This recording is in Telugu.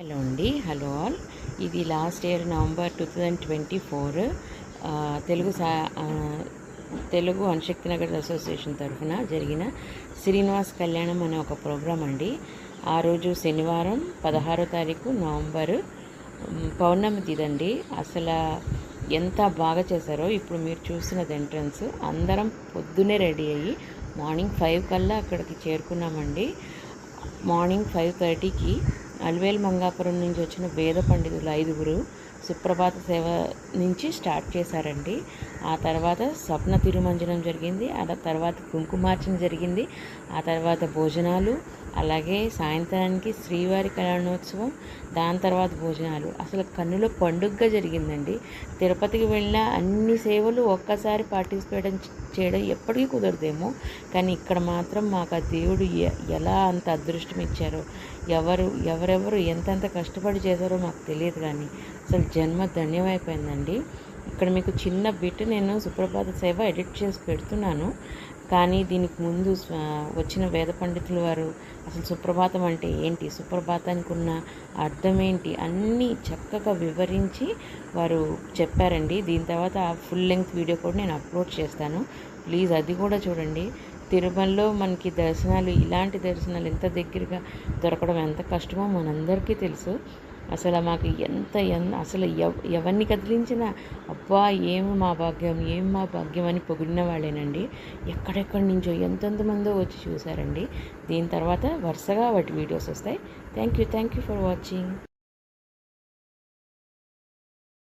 హలో అండి హలో ఆల్. ఇది last year November two thousand twenty four. Telugu సా తెలుగు అణుశక్తి నగర్ అసోసియేషన్ తరఫున జరిగిన శ్రీనివాస్ కళ్యాణం అనే ఒక ప్రోగ్రాం అండి. ఆ రోజు శనివారం పదహారో తారీఖు నవంబరు. పౌర్ణమి తిదండి. అసలు ఎంత బాగా చేశారో ఇప్పుడు మీరు చూసినది ఎంట్రన్స్. అందరం పొద్దునే రెడీ అయ్యి మార్నింగ్ ఫైవ్ కల్లా అక్కడికి చేరుకున్నామండి. మార్నింగ్ ఫైవ్ థర్టీకి అల్వేల్ మంగాపురం నుంచి వచ్చిన వేద పండితులు ఐదుగురు సుప్రభాత సేవ నుంచి స్టార్ట్ చేశారండి. ఆ తర్వాత స్వప్న తిరుమంజనం జరిగింది ఆ తర్వాత కుంకుమార్చన జరిగింది ఆ తర్వాత భోజనాలు అలాగే సాయంత్రానికి శ్రీవారి కళ్యాణోత్సవం దాని తర్వాత భోజనాలు. అసలు కన్నుల పండుగగా జరిగిందండి. తిరుపతికి వెళ్ళిన అన్ని సేవలు ఒక్కసారి పార్టిసిపేట్ చేయడం ఎప్పటికీ కుదరదేమో కానీ ఇక్కడ మాత్రం మాకు ఆ దేవుడు ఎ- ఎలా అంత అదృష్టం ఇచ్చారో ఎవరు ఎవరు ఎవరెవరు ఎంతెంత కష్టపడి చేశారో మాకు తెలియదు కానీ అసలు జన్మ ధన్యమైపోయిందండి. ఇక్కడ మీకు చిన్న బిట్ నేను సుప్రభాత సేవ ఎడిట్ చేసి పెడుతున్నాను. కానీ దీనికి ముందు వచ్చిన వేద పండితుల వారు అసలు సుప్రభాతం అంటే ఏంటి? సుప్రభాతానికి ఉన్న అర్థం ఏంటి? అన్నీ చక్కగా వివరించి వారు చెప్పారండి. దీని తర్వాత ఆ ఫుల్ లెంగ్త్ వీడియో కూడా నేను అప్లోడ్ చేస్తాను. ప్లీజ్ అది కూడా చూడండి. తిరుమలలో మనకి దర్శనాలు ఇలాంటి దర్శనాలు ఎంత దగ్గరగా దొరకడం ఎంత కష్టమో మనందరికీ తెలుసు. అసలు మాకు ఎంత అసలు ఎవ ఎవరిని కదిలించినా అబ్బా ఏమి మా భాగ్యం ఏం మా భాగ్యం అని పొగిడిన వాళ్ళేనండి. ఎక్కడెక్కడి నుంచో ఎంతెంతమందో వచ్చి చూసారండి దీని తర్వాత వరుసగా వాటి వీడియోస్ వస్తాయి. Thank you thank you for watching.